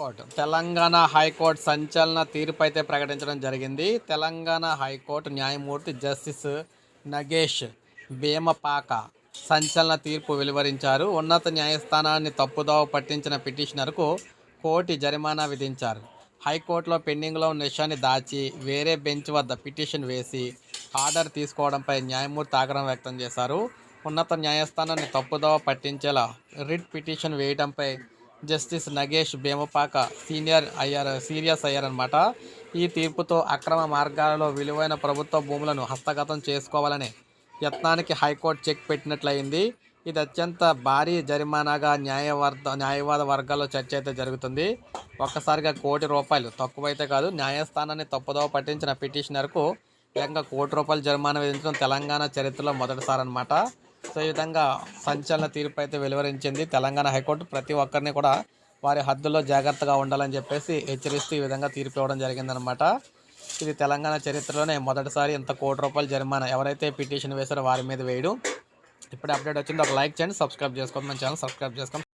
High court. Telangana high court సంచలన తీర్పు అయితే ప్రకటించడం జరిగింది. తెలంగాణ హైకోర్టు న్యాయమూర్తి జస్టిస్ నగేష్ భీమపాక సంచలన తీర్పు వెలువరించారు. ఉన్నత న్యాయస్థానాన్ని తప్పుదోవ పట్టించిన పిటిషనర్కు కోటి జరిమానా విధించారు. హైకోర్టులో పెండింగ్లో ఉన్న విషయాన్ని దాచి వేరే బెంచ్ వద్ద పిటిషన్ వేసి ఆర్డర్ తీసుకోవడంపై న్యాయమూర్తి ఆగ్రహం వ్యక్తం చేశారు. ఉన్నత న్యాయస్థానాన్ని తప్పుదోవ పట్టించేలా రిట్ పిటిషన్ వేయడంపై జస్టిస్ నగేష్ భీమపాక సీనియర్ అయ్యారు సీరియస్ అయ్యారనమాట ఈ తీర్పుతో అక్రమ మార్గాలలో విలువైన ప్రభుత్వ భూములను హస్తగతం చేసుకోవాలనే యత్నానికి హైకోర్టు చెక్ పెట్టినట్లయింది. ఇది అత్యంత భారీ జరిమానాగా న్యాయవర్ధ న్యాయవాద వర్గాల్లో చర్చ అయితే జరుగుతుంది. ఒక్కసారిగా కోటి రూపాయలు తక్కువైతే కాదు న్యాయస్థానాన్ని తప్పుదోవ పట్టించిన పిటిషనర్కు ఏకంగా కోటి రూపాయలు జరిమానా విధించడం తెలంగాణ చరిత్రలో మొదటిసారి అనమాట సో ఈ విధంగా సంచలన తీర్పు అయితే వెలువరించింది. తెలంగాణ హైకోర్టు ప్రతి ఒక్కరిని కూడా వారి హద్దుల్లో జాగ్రత్తగా ఉండాలని చెప్పేసి హెచ్చరిస్తూ ఈ విధంగా తీర్పు ఇవ్వడం జరిగిందనమాట ఇది తెలంగాణ చరిత్రలోనే మొదటిసారి ఇంత కోటి రూపాయల జరిమానా ఎవరైతే పిటిషన్ వేశారో వారి మీద వేయడం. ఇప్పుడు అప్డేట్ వచ్చింది ఒక లైక్ చేయండి సబ్స్క్రైబ్ చేసుకోండి మన ఛానల్ సబ్స్క్రైబ్ చేసుకోండి.